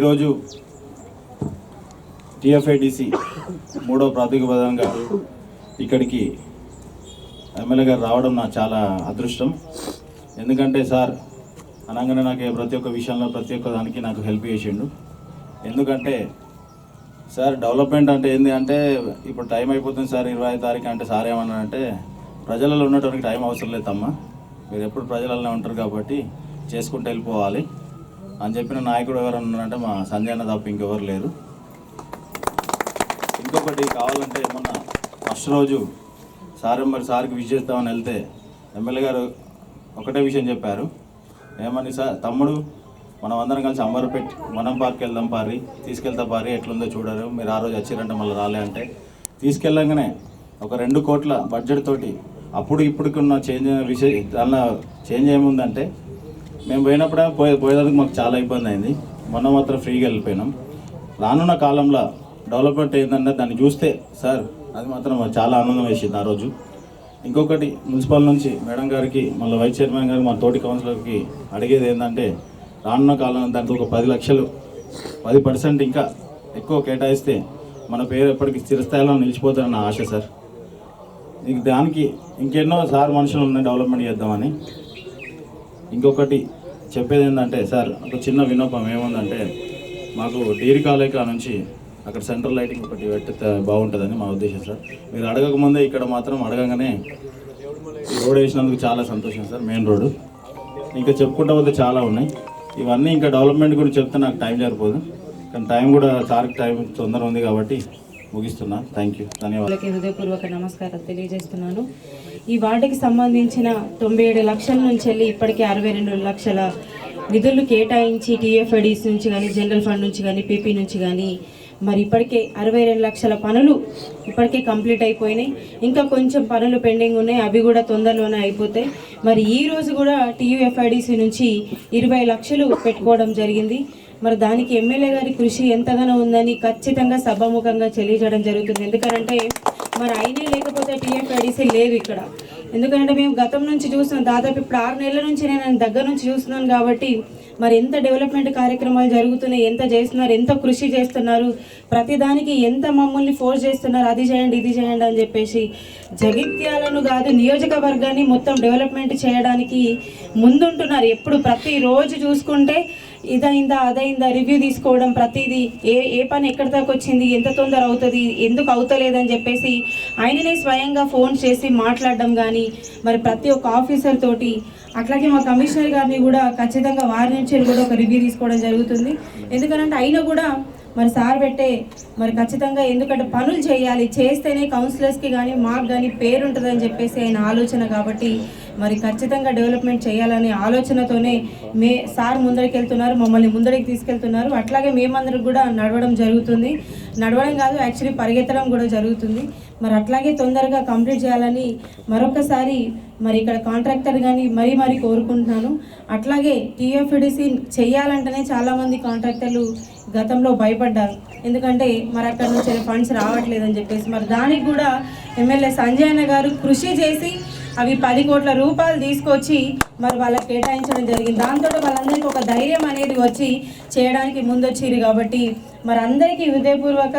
ఈరోజు టిఎఫ్ఐడిసి మూడో ప్రాతిపదంగా ఇక్కడికి ఎమ్మెల్యే గారు రావడం నాకు చాలా అదృష్టం. ఎందుకంటే సార్ అనగానే నాకు ప్రతి ఒక్క విషయంలో ప్రతి ఒక్క దానికి నాకు హెల్ప్ చేసిండు. ఎందుకంటే సార్ డెవలప్మెంట్ అంటే ఏంది అంటే ఇప్పుడు టైం అయిపోతుంది సార్ ఇరవై ఐదు తారీఖు అంటే సార్ ఏమన్నా అంటే ప్రజలలో ఉన్నటువంటి టైం అవసరం లేదమ్మా. మీరు ఎప్పుడు ప్రజలలో ఉంటారు కాబట్టి చేసుకుంటూ వెళ్ళిపోవాలి. అని చెప్పిన నాయకుడు ఎవరు ఉన్నారంటే మా సంజయ్ అన్న తప్ప ఇంకెవరు లేరు. ఇంకొకటి కావాలంటే మొన్న ఫస్ట్ రోజు సార్ మరి సార్కి విష్ చేస్తామని వెళ్తే ఎమ్మెల్యే గారు ఒకటే విషయం చెప్పారు. ఏమని సార్ తమ్ముడు మనం అందరం కలిసి అంబర్పేట్ మనం పార్క్ వెళ్దాం పారి తీసుకెళ్తా పారి ఎట్లుందో చూడరు. మీరు ఆ రోజు వచ్చారంటే మళ్ళీ రాలే అంటే తీసుకెళ్ళంగానే ఒక రెండు కోట్ల బడ్జెట్ తోటి అప్పుడు ఇప్పుడుకున్న చేంజ్ విషయం దానిలో చేంజ్ ఏముందంటే మేము పోయినప్పుడే పోయే పోయేదానికి మాకు చాలా ఇబ్బంది అయింది. మొన్న మాత్రం ఫ్రీగా వెళ్ళిపోయినాం. రానున్న కాలంలో డెవలప్మెంట్ ఏంటంటే దాన్ని చూస్తే సార్ అది మాత్రం చాలా ఆనందం వేసింది ఆ రోజు. ఇంకొకటి మున్సిపల్ నుంచి మేడం గారికి మళ్ళీ వైస్ చైర్మన్ గారికి మా తోటి కౌన్సిలర్కి అడిగేది ఏంటంటే రానున్న కాలం దాంట్లో ఒక పది లక్షలు పది పర్సెంట్ ఇంకా ఎక్కువ కేటాయిస్తే మన పేరు ఎప్పటికీ స్థిరస్థాయిలో నిలిచిపోతారన్న ఆశ సార్. ఇంక దానికి ఇంకెన్నో సార్ మనుషులు ఉన్నాయి డెవలప్మెంట్ చేద్దామని ఇంకొకటి చెప్పేది ఏంటంటే సార్ ఒక చిన్న విన్నపం ఏముందంటే మాకు డీరి కాలేక నుంచి అక్కడ సెంట్రల్ లైటింగ్ ఒకటి పెట్టితే బాగుంటుందని మా ఉద్దేశం సార్. మీరు అడగకముందే ఇక్కడ మాత్రం అడగగానే రోడ్ వేసినందుకు చాలా సంతోషం సార్ మెయిన్ రోడ్డు. ఇంకా చెప్పుకుంటా పోతే చాలా ఉన్నాయి. ఇవన్నీ ఇంకా డెవలప్మెంట్ గురించి చెప్తే నాకు టైం సరిపోదు. కానీ టైం కూడా సార్కి టైం తొందర ఉంది కాబట్టి ముగిస్తున్నా. థ్యాంక్ యూ ధన్యవాదాలకి వాళ్ళకి హృదయపూర్వక నమస్కారం తెలియజేస్తున్నాను. ఈ వార్డుకి సంబంధించిన తొంభై ఏడు లక్షల నుంచి వెళ్ళి ఇప్పటికే అరవై రెండు లక్షల నిధులు కేటాయించి టీఎఫ్ఐడిస్ నుంచి కానీ జనరల్ ఫండ్ నుంచి కానీ పీపీ నుంచి కానీ మరి ఇప్పటికే అరవై రెండు లక్షల పనులు ఇప్పటికే కంప్లీట్ అయిపోయినాయి. ఇంకా కొంచెం పనులు పెండింగ్ ఉన్నాయి. అవి కూడా తొందరలోనే అయిపోతాయి. మరి ఈ రోజు కూడా టీయూఎఫ్ఐడిసి నుంచి ఇరవై లక్షలు పెట్టుకోవడం జరిగింది. మరి దానికి ఎమ్మెల్యే గారి కృషి ఎంతగానో ఉందని ఖచ్చితంగా సభాముఖంగా తెలియజేయడం జరుగుతుంది. ఎందుకంటే మరి అయినే లేకపోతే టీఎఫ్ఐడిసి లేవు ఇక్కడ. ఎందుకంటే మేము గతం నుంచి చూస్తున్నాం. దాదాపు ఇప్పుడు ఆరు నెలల నుంచి నేను దగ్గర నుంచి చూస్తున్నాను కాబట్టి మరి ఎంత డెవలప్మెంట్ కార్యక్రమాలు జరుగుతున్నాయి ఎంత చేస్తున్నారు ఎంత కృషి చేస్తున్నారు ప్రతిదానికి ఎంత మమ్మల్ని ఫోర్స్ చేస్తున్నారు అది చేయండి ఇది చేయండి అని చెప్పేసి జగిత్యాలను కాదు నియోజకవర్గాన్ని మొత్తం డెవలప్మెంట్ చేయడానికి ముందుంటున్నారు. ఎప్పుడు ప్రతిరోజు చూసుకుంటే ఇదైందా అదైందా రివ్యూ తీసుకోవడం ప్రతిదీ ఏ ఏ పని ఎక్కడి దాకా వచ్చింది ఎంత తొందర అవుతుంది ఎందుకు అవుతలేదని చెప్పేసి ఆయననే స్వయంగా ఫోన్ చేసి మాట్లాడడం కానీ మరి ప్రతి ఒక్క ఆఫీసర్ తోటి అట్లాగే మా కమిషనర్ గారిని కూడా ఖచ్చితంగా వారి నుంచి కూడా ఒక రివ్యూ తీసుకోవడం జరుగుతుంది. ఎందుకంటే అయినా కూడా మరి సార్ పెట్టే మరి ఖచ్చితంగా ఎందుకంటే పనులు చేయాలి చేస్తేనే కౌన్సిలర్స్కి కానీ మాకు కానీ పేరు ఉంటుందని చెప్పేసి ఆయన ఆలోచన కాబట్టి మరి ఖచ్చితంగా డెవలప్మెంట్ చేయాలనే ఆలోచనతోనే మే సార్ ముందరికి వెళ్తున్నారు మమ్మల్ని ముందరికి తీసుకెళ్తున్నారు. అట్లాగే మేమందరికి కూడా నడవడం జరుగుతుంది. నడవడం కాదు యాక్చువల్లీ పరిగెత్తడం కూడా జరుగుతుంది. మరి అట్లాగే తొందరగా కంప్లీట్ చేయాలని మరొకసారి మరి ఇక్కడ కాంట్రాక్టర్ కానీ మరీ మరీ కోరుకుంటున్నాను. అట్లాగే టీఎఫ్డిసి చేయాలంటేనే చాలామంది కాంట్రాక్టర్లు గతంలో భయపడ్డారు. ఎందుకంటే మరి అక్కడ నుంచి ఫండ్స్ రావట్లేదని చెప్పేసి. మరి దానికి కూడా ఎమ్మెల్యే సంజయ్ అన్న గారు కృషి చేసి అవి పది కోట్ల రూపాయలు తీసుకొచ్చి మరి వాళ్ళకి కేటాయించడం జరిగింది. దాంతో వాళ్ళందరికీ ఒక ధైర్యం అనేది వచ్చి చేయడానికి ముందొచ్చిరు కాబట్టి మరి అందరికీ హృదయపూర్వక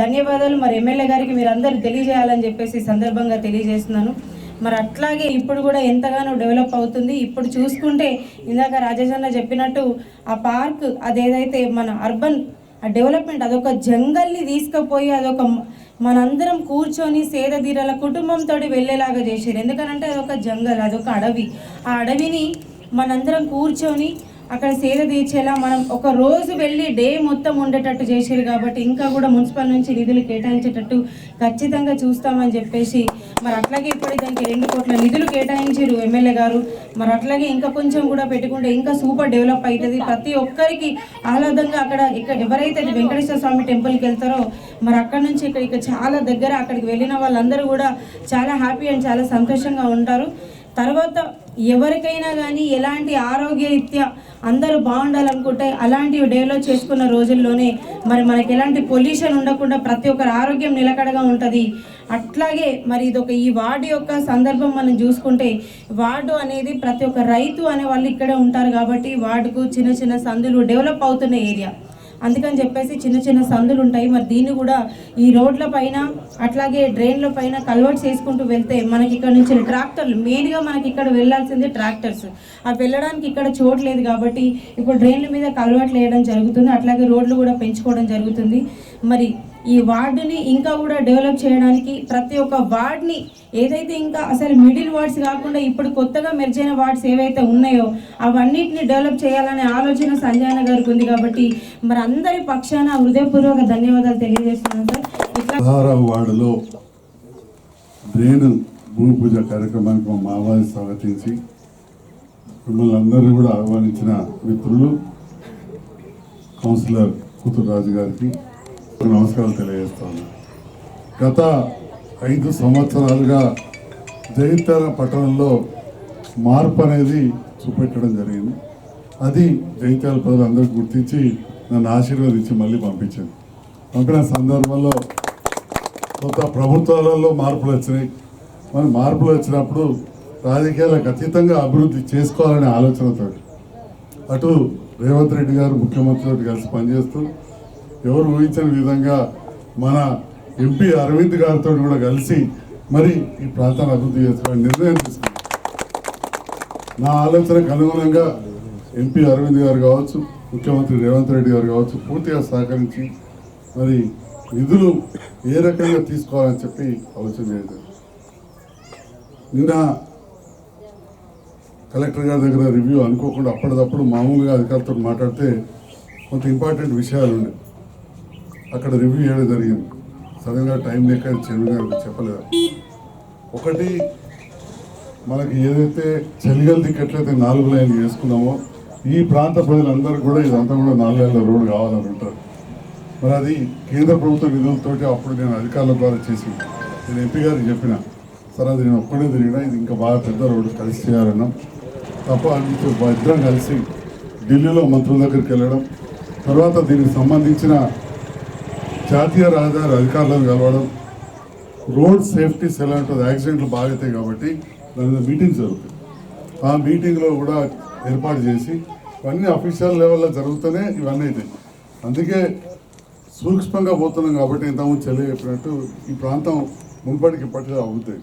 ధన్యవాదాలు. మరి ఎమ్మెల్యే గారికి మీరు అందరూ తెలియజేయాలని చెప్పేసి సందర్భంగా తెలియజేస్తున్నాను. మరి అట్లాగే ఇప్పుడు కూడా ఎంతగానో డెవలప్ అవుతుంది. ఇప్పుడు చూసుకుంటే ఇందాక రాజేష్ అన్న చెప్పినట్టు ఆ పార్క్ అదేదైతే మన అర్బన్ ఆ డెవలప్మెంట్ అదొక జంగల్ని తీసుకుపోయి అదొక మనందరం కూర్చొని సేద తీరాల కుటుంబంతో వెళ్ళేలాగా చేశారు. ఎందుకనంటే అదొక జంగల్ అదొక అడవి. ఆ అడవిని మనందరం కూర్చొని అక్కడ సేద తీర్చేలా మనం ఒక రోజు వెళ్ళి డే మొత్తం ఉండేటట్టు చేసారు కాబట్టి ఇంకా కూడా మున్సిపల్ నుంచి నిధులు కేటాయించేటట్టు ఖచ్చితంగా చూస్తామని చెప్పేసి మరి అట్లాగే ఇప్పుడే దానికి రెండు కోట్ల నిధులు కేటాయించారు ఎమ్మెల్యే గారు. మరి అట్లాగే ఇంకా కొంచెం కూడా పెట్టుకుంటే ఇంకా సూపర్ డెవలప్ అవుతుంది ప్రతి ఒక్కరికి ఆహ్లాదంగా అక్కడ ఇక్కడ ఎవరైతే వెంకటేశ్వర స్వామి టెంపుల్కి వెళ్తారో మరి అక్కడ నుంచి ఇక్కడ ఇక్కడ చాలా దగ్గర అక్కడికి వెళ్ళిన వాళ్ళందరూ కూడా చాలా హ్యాపీ అండ్ చాలా సంతోషంగా ఉంటారు. తర్వాత ఎవరికైనా కానీ ఎలాంటి ఆరోగ్యరీత్యా అందరూ బాగుండాలనుకుంటే అలాంటివి డెవలప్ చేసుకున్న రోజుల్లోనే మరి మనకి ఎలాంటి పొల్యూషన్ ఉండకుండా ప్రతి ఒక్కరి ఆరోగ్యం నిలకడగా ఉంటుంది. అట్లాగే మరి ఇది ఒక ఈ వార్డు యొక్క సందర్భం మనం చూసుకుంటే వార్డు అనేది ప్రతి ఒక్క రైతు అనే వాళ్ళు ఇక్కడే ఉంటారు కాబట్టి వార్డుకు చిన్న చిన్న సందులు డెవలప్ అవుతున్న ఏరియా. అందుకని చెప్పేసి చిన్న చిన్న సందులు ఉంటాయి. మరి దీన్ని కూడా ఈ రోడ్ల పైన అట్లాగే డ్రైన్ల పైన కల్వర్ట్స్ చేసుకుంటూ వెళ్తే మనకి ఇక్కడ నుంచి ట్రాక్టర్లు మెయిన్గా మనకి ఇక్కడ వెళ్ళాల్సిందే ట్రాక్టర్స్. అవి వెళ్ళడానికి ఇక్కడ చోటు లేదు కాబట్టి ఇప్పుడు డ్రైన్ల మీద కల్వర్ట్లు వేయడం జరుగుతుంది. అట్లాగే రోడ్లు కూడా పెంచుకోవడం జరుగుతుంది. మరి ఈ వార్డుని ఇంకా కూడా డెవలప్ చేయడానికి ప్రతి ఒక్క వార్డ్ని ఏదైతే ఇంకా అసలు మిడిల్ వార్డ్స్ కాకుండా ఇప్పుడు కొత్తగా మెర్జైన వార్డ్స్ ఏవైతే ఉన్నాయో అవన్నిటిని డెవలప్ చేయాలనే ఆలోచన సంజయన గారికి ఉంది కాబట్టి మరి అందరి పక్షాన హృదయపూర్వక ధన్యవాదాలు తెలియజేస్తున్నాను సార్. ఇట్లా వార్డులో డ్రైన్ భూమి పూజ కార్యక్రమానికి మా మావాది స్వాగతించి మిమ్మల్ని అందరినీ కూడా ఆహ్వానించిన మిత్రులు కౌన్సిలర్ కూతురు రాజు గారికి నమస్కారాలు తెలియజేస్తాను. గత ఐదు సంవత్సరాలుగా జగిత్యాల పట్టణంలో మార్పు అనేది చూపెట్టడం జరిగింది. అది జగిత్యాల ప్రజలందరూ గుర్తించి నన్ను ఆశీర్వదించి మళ్ళీ పంపించింది. పంపిన సందర్భంలో కొత్త ప్రభుత్వాలలో మార్పులు వచ్చినాయి. మరి మార్పులు వచ్చినప్పుడు రాజకీయాలకు అతీతంగా అభివృద్ధి చేసుకోవాలనే ఆలోచనతో అటు రేవంత్ రెడ్డి గారు ముఖ్యమంత్రితో కలిసి పనిచేస్తూ ఎవరు ఊహించని విధంగా మన ఎంపీ అరవింద్ గారితో కూడా కలిసి మరి ఈ ప్రాంతాన్ని అభివృద్ధి చేసుకోవాలని నిర్ణయం తీసుకున్నాం. నా ఆలోచనకు అనుగుణంగా ఎంపీ అరవింద్ గారు కావచ్చు ముఖ్యమంత్రి రేవంత్ రెడ్డి గారు కావచ్చు పూర్తిగా సహకరించి మరి నిధులు ఏ రకంగా తీసుకోవాలని చెప్పి ఆలోచన చేయలేదు నిన్న కలెక్టర్ గారి దగ్గర రివ్యూ అనుకోకుండా అప్పటిదప్పుడు మామూలుగా అధికారులతో మాట్లాడితే కొంత ఇంపార్టెంట్ విషయాలు ఉండే. అక్కడ రివ్యూ చేయడం జరిగింది. సడన్గా టైం లేక చైర్మన్ గారికి చెప్పలేదు. ఒకటి మనకి ఏదైతే చలిగల దిక్కు ఎట్లయితే నాలుగు లైన్లు వేసుకున్నామో ఈ ప్రాంత ప్రజలందరూ కూడా ఇదంతా కూడా నాలుగు లైన్ల రోడ్డు కావాలని ఉంటారు. మరి అది కేంద్ర ప్రభుత్వ నిధులతోటి అప్పుడు నేను అధికారుల ద్వారా చేసి నేను ఎంపీ గారికి చెప్పిన సరే అది నేను ఒక్కడే తిరిగినా ఇది ఇంకా బాగా పెద్ద రోడ్డు కలిసి చేయాలన్నా. తప్ప మీతో ఇద్దరం కలిసి ఢిల్లీలో మంత్రుల దగ్గరికి వెళ్ళడం తర్వాత దీనికి సంబంధించిన జాతీయ రహదారి అధికారులను కలవడం రోడ్ సేఫ్టీ సెల్ అంటుంది యాక్సిడెంట్లు బాగుతాయి కాబట్టి దాని మీద మీటింగ్ జరుగుతుంది. ఆ మీటింగ్లో కూడా ఏర్పాటు చేసి ఇవన్నీ అఫీషియల్ లెవెల్లో జరుగుతూనే ఇవన్నీ అవుతాయి అందుకే సూక్ష్మంగా పోతున్నాం కాబట్టి ఇంతకుముందు చెల్లి చెప్పినట్టు ఈ ప్రాంతం ముంపటికి ఇప్పటికే అవుతాయి.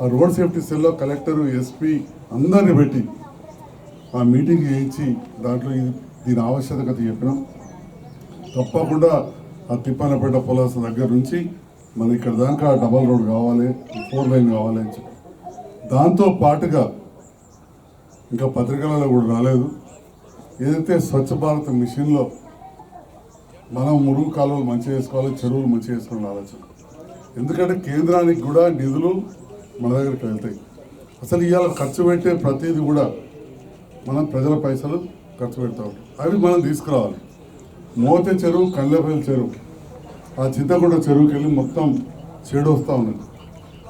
ఆ రోడ్ సేఫ్టీ సెల్లో కలెక్టరు ఎస్పీ అందరిని పెట్టి ఆ మీటింగ్ చేయించి దాంట్లో దీని ఆవశ్యకత చెప్పినాం. తప్పకుండా ఆ తిప్పానపేట పొలాస దగ్గర నుంచి మన ఇక్కడ దాకా డబల్ రోడ్ కావాలి ఫోర్ లైన్ కావాలి అని చెప్పి. దాంతో పాటుగా ఇంకా పత్రికలలో కూడా రాలేదు. ఏదైతే స్వచ్ఛ భారత్ మిషన్లో మనం మురుగు కాలువలు మంచిగా చేసుకోవాలి చెరువులు మంచిగా చేసుకోవాలని ఆలోచన. ఎందుకంటే కేంద్రానికి కూడా నిధులు మన దగ్గరికి వెళ్తాయి. అసలు ఇవాళ ఖర్చు పెట్టే ప్రతిదీ కూడా మనం ప్రజల పైసలు ఖర్చు పెడతా ఉంటాం. అవి మనం తీసుకురావాలి. మోతే చెరువు కళ్ళపల్లి చెరువు. ఆ చింతకుంట చెరువుకి వెళ్ళి మొత్తం చెడు వస్తూ ఉన్నది.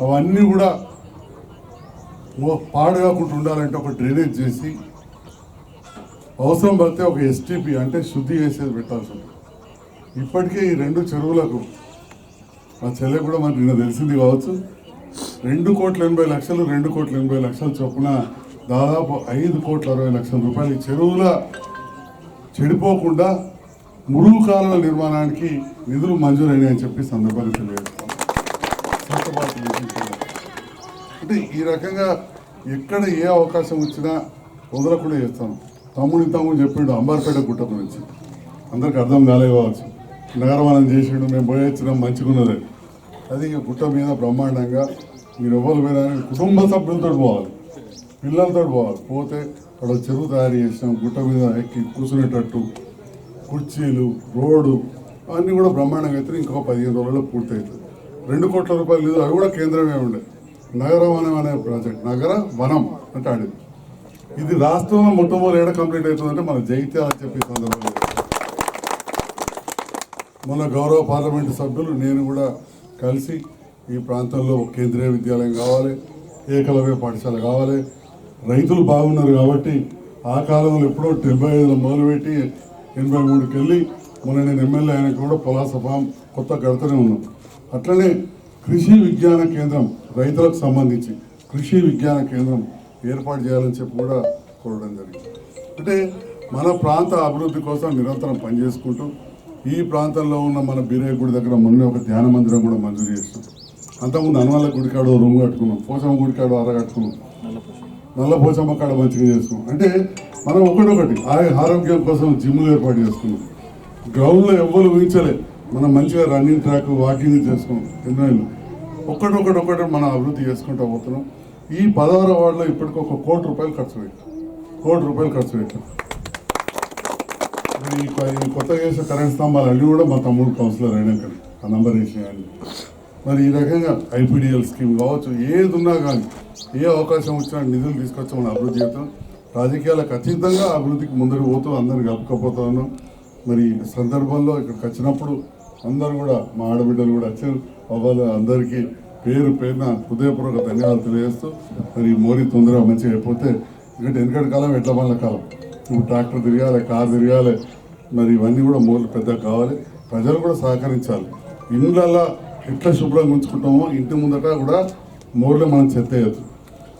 అవన్నీ కూడా పాడు కాకుండా ఉండాలంటే ఒక డ్రైనేజ్ చేసి అవసరం పడితే ఒక ఎస్టీపీ అంటే శుద్ధి చేసేది పెట్టాల్సి ఉంటుంది. ఇప్పటికే ఈ రెండు చెరువులకు మా చెల్లె కూడా మనకి నిన్న తెలిసింది కావచ్చు. రెండు కోట్ల ఎనభై లక్షలు రెండు కోట్ల ఎనభై లక్షలు చొప్పున దాదాపు ఐదు కోట్ల అరవై లక్షల రూపాయలు ఈ చెరువుల చెడిపోకుండా మురుగు కాలువల నిర్మాణానికి నిధులు మంజూరైనాయి అని చెప్పి సందర్భాన్ని తెలియజేస్తాం అంటే ఈ రకంగా ఎక్కడ ఏ అవకాశం వచ్చినా వదలకుండా చేస్తాం. తమ్ముడు తమ్ముడు చెప్పిండు అంబార్పేట గుట్ట గురించి అందరికి అర్థం కాలే కావచ్చు. చేసిండు మేము పోయొచ్చినాం మంచిగా మంచిగున్నది అది ఇక గుట్ట మీద బ్రహ్మాండంగా మీరు ఎవరు మీద కుటుంబ సభ్యులతో పోవాలి. పిల్లలతో పోవాలి. పోతే అక్కడ చెరువు తయారు చేసినాం గుట్ట మీద ఎక్కి కూర్చునేటట్టు కుర్చీలు రోడ్డు అన్నీ కూడా బ్రహ్మాండంగా అయితే ఇంకొక పదిహేను రోజుల్లో పూర్తవుతుంది రెండు కోట్ల రూపాయలు లేదు అవి కూడా కేంద్రమే ఉండే. నగర వనం అనే ప్రాజెక్ట్ నగర వనం అంటే ఆడింది ఇది రాష్ట్రంలో మొట్టమొదటి ఏడ కంప్లీట్ అవుతుందంటే మన జైత్యాలని చెప్పి సందర్భంగా మన గౌరవ పార్లమెంటు సభ్యులు నేను కూడా కలిసి ఈ ప్రాంతంలో కేంద్రీయ విద్యాలయం కావాలి ఏకలవ్య పాఠశాల కావాలి. రైతులు బాగున్నారు కాబట్టి ఆ కాలంలో ఎప్పుడో డెబ్బై ఐదులో మొదలుపెట్టి ఎనభై మూడుకి వెళ్ళి మొన్న నేను ఎమ్మెల్యే అయినా కూడా పొలాస ఫామ్ కొత్త కడుతూనే ఉన్నాం అట్లనే కృషి విజ్ఞాన కేంద్రం రైతులకు సంబంధించి కృషి విజ్ఞాన కేంద్రం ఏర్పాటు చేయాలని చెప్పి కూడా కోరడం జరిగింది. అంటే మన ప్రాంత అభివృద్ధి కోసం నిరంతరం పనిచేసుకుంటూ ఈ ప్రాంతంలో ఉన్న మన బీరయ్య గుడి దగ్గర మొన్న ఒక ధ్యాన మందిరం కూడా మంజూరు చేస్తాం అంతకుముందు అనవల్ల గుడికాడు రూమ్ కట్టుకున్నాం పోచమ్మ గుడికాడు అర కట్టుకున్నాం. నల్ల పోచమ్మ కాడ మంచిగా చేసుకున్నాం అంటే మనం ఒకటొకటి ఆరోగ్యం కోసం జిమ్లు ఏర్పాటు చేసుకున్నాం. గ్రౌండ్లో ఎవ్వరు ఊహించలే మనం మంచిగా రన్నింగ్ ట్రాక్ వాకింగ్ చేసుకున్నాం. ఎన్నో ఏళ్ళు ఒక్కటొకటి ఒక్కటి మనం అభివృద్ధి చేసుకుంటూ పోతున్నాం. ఈ పదహారు వార్డులో ఇప్పటికి ఒక కోటి రూపాయలు ఖర్చు పెట్టాం. కోటి రూపాయలు ఖర్చు పెట్టాం. ఈ కొత్తగా చేసిన కరెంట్ స్తంభాలు అన్నీ కూడా మా తమ్ముడు కౌన్సిలర్ అయినాక ఆ నంబర్ వేసినాయండి మరి ఈ రకంగా ఐపీడిఎల్ స్కీమ్ కావచ్చు ఏది ఉన్నా కానీ ఏ అవకాశం వచ్చినా నిధులు తీసుకొచ్చి మనం అభివృద్ధి చేస్తాం. రాజకీయాలకు ఖచ్చితంగా అభివృద్ధికి ముందుకు పోతూ అందరిని కలుపుకపోతా ఉన్నాం మరి ఈ సందర్భంలో ఇక్కడికి వచ్చినప్పుడు అందరూ కూడా మా ఆడబిడ్డలు కూడా వచ్చారు. అవ్వాలి అందరికీ పేరు పేరున హృదయపూర్వక ధన్యవాదాలు తెలియజేస్తూ మరి ఈ మోరీ తొందరగా మంచిగా అయిపోతే ఎందుకంటే వెనకటి కాలం ఎట్ల పనుల కాలం. ఇప్పుడు ట్రాక్టర్ తిరగాలి కార్ తిరగాలి మరి ఇవన్నీ కూడా మోర్లు పెద్దగా కావాలి. ప్రజలు కూడా సహకరించాలి. ఇండ్లల్లో ఎట్లా శుభ్రంగా ఉంచుకుంటామో ఇంటి ముందట కూడా మోర్లు మనం చెత్త వేయచ్చు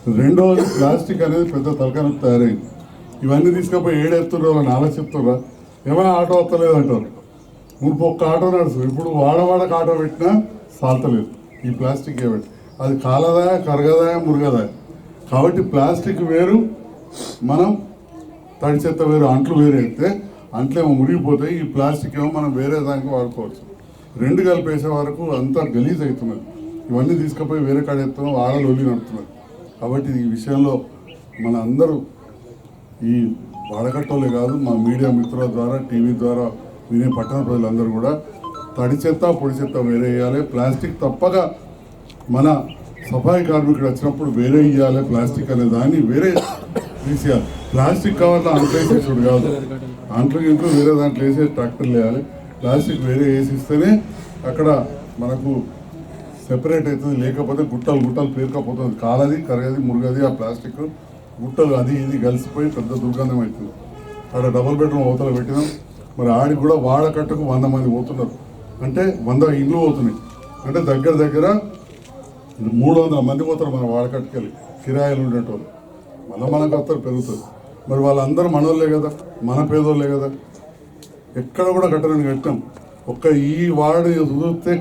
రెండోది ప్లాస్టిక్ అనేది పెద్ద తలకాయ తయారైంది. ఇవన్నీ తీసుకపోయి ఏడేస్తున్నారు వాళ్ళని ఆలోచిస్తున్నారా ఏమైనా ఆటో వస్తలేదు అంటారు మునుపు ఒక్క ఆటో నడుస్తుంది. ఇప్పుడు వాడవాడక ఆటో పెట్టినా సాల్తలేదు. ఈ ప్లాస్టిక్ ఏమిటి అది కాలదాయ కరగదాయ మురగదాయ? కాబట్టి ప్లాస్టిక్ వేరు మనం తడి చెత్త వేరు అంట్లు వేరైతే అయితే అంట్లేమో మురిగిపోతాయి ఈ ప్లాస్టిక్ ఏమో మనం వేరే దానికి వాడుకోవచ్చు. రెండు కలిపేసే వరకు అంతా గలీజ్ అవుతున్నది. ఇవన్నీ తీసుకుపోయి వేరే కాడ ఎత్తున్నాం ఆడలు ఒలి నడుతున్నారు కాబట్టి ఈ విషయంలో మన అందరూ ఈ వాడకట్టోలే కాదు మా మీడియా మిత్రుల ద్వారా టీవీ ద్వారా వినే పట్టణ ప్రజలందరూ కూడా తడి చెత్త పొడి చెత్త వేరే వేయాలి ప్లాస్టిక్ తప్పక మన సఫాయి కార్మికుడు వచ్చినప్పుడు వేరే ఇవ్వాలి ప్లాస్టిక్ అనే దాన్ని వేరే తీసేయాలి. ప్లాస్టిక్ కవర్లో అంట్లేసేసుడు కాదు. అంట్లు ఇంట్లో వేరే దాంట్లో వేసే ట్రాక్టర్లు వేయాలి. ప్లాస్టిక్ వేరే వేసిస్తేనే అక్కడ మనకు సెపరేట్ అవుతుంది లేకపోతే గుట్టలు గుట్టలు పేరుకపోతుంది. కాలది కరగది మురుగది ఆ ప్లాస్టిక్ గుట్టలు అది ఇది కలిసిపోయి పెద్ద దుర్గంధం అవుతుంది. అక్కడ డబుల్ బెడ్రూమ్ అవతల పెట్టినాం. మరి ఆడికి కూడా వాడకట్టుకు వంద మంది పోతున్నారు. అంటే వంద ఇండ్లు పోతున్నాయి. అంటే దగ్గర దగ్గర మూడు వందల మంది పోతారు మన వాడకట్టుకెళ్ళి కిరాయిలు ఉండేటోళ్ళు. మళ్ళీ మనకు వస్తారు పెరుగుతుంది మరి వాళ్ళందరూ మనోళ్ళే కదా మన పేదోళ్ళే కదా. ఎక్కడ కూడా కట్టడానికి కట్టాం ఒక్క ఈ వార్డు చూస్తే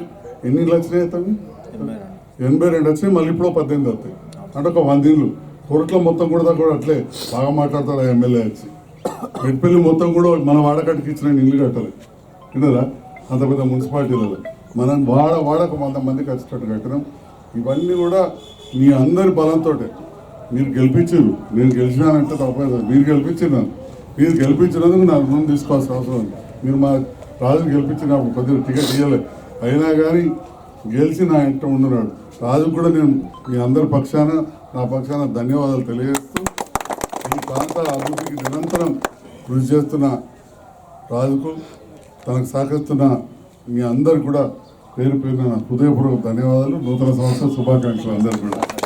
ఎన్ని లక్షలు అవుతాయి ఎనభై రెండు వచ్చినాయి మళ్ళీ ఇప్పుడు పద్దెనిమిది వస్తాయి. అంటే ఒక వంద ఇళ్ళు కోర్టులో మొత్తం కూడా కూడా అట్లే. బాగా మాట్లాడతాడు ఆ ఎమ్మెల్యే వచ్చి. మెట్పల్లి మొత్తం కూడా మన వాడకట్టుకి ఇచ్చిన ఇల్లు కట్టాలి. విన్నరా? అంత పెద్ద మున్సిపాలిటీలలో మనం వాడ వాడక వంద మందికి వచ్చేటట్టు కట్టినాం. ఇవన్నీ కూడా మీ అందరి బలంతో మీరు గెలిపించారు. నేను గెలిచినానంటే తప్పలేదు మీరు గెలిపించినాను మీరు గెలిపించినందుకు నాకు రుణం తీసుకోవాల్సిన అవసరం ఉంది. మీరు మా రాజు గెలిపించిన కొద్దిగా టికెట్ ఇవ్వలేదు అయినా కానీ గెలిచి నా ఇంట ఉంటున్నాడు రాజు కూడా నేను మీ అందరి పక్షాన నా పక్షాన ధన్యవాదాలు తెలియజేస్తూ ఈ ప్రాంత అభివృద్ధికి నిరంతరం కృషి చేస్తున్న రాజుకు తనకు సహకరిస్తున్న మీ అందరు కూడా పేరు పేరున హృదయపూర్వక ధన్యవాదాలు. నూతన సంవత్సర శుభాకాంక్షలు అందరికీ కూడా.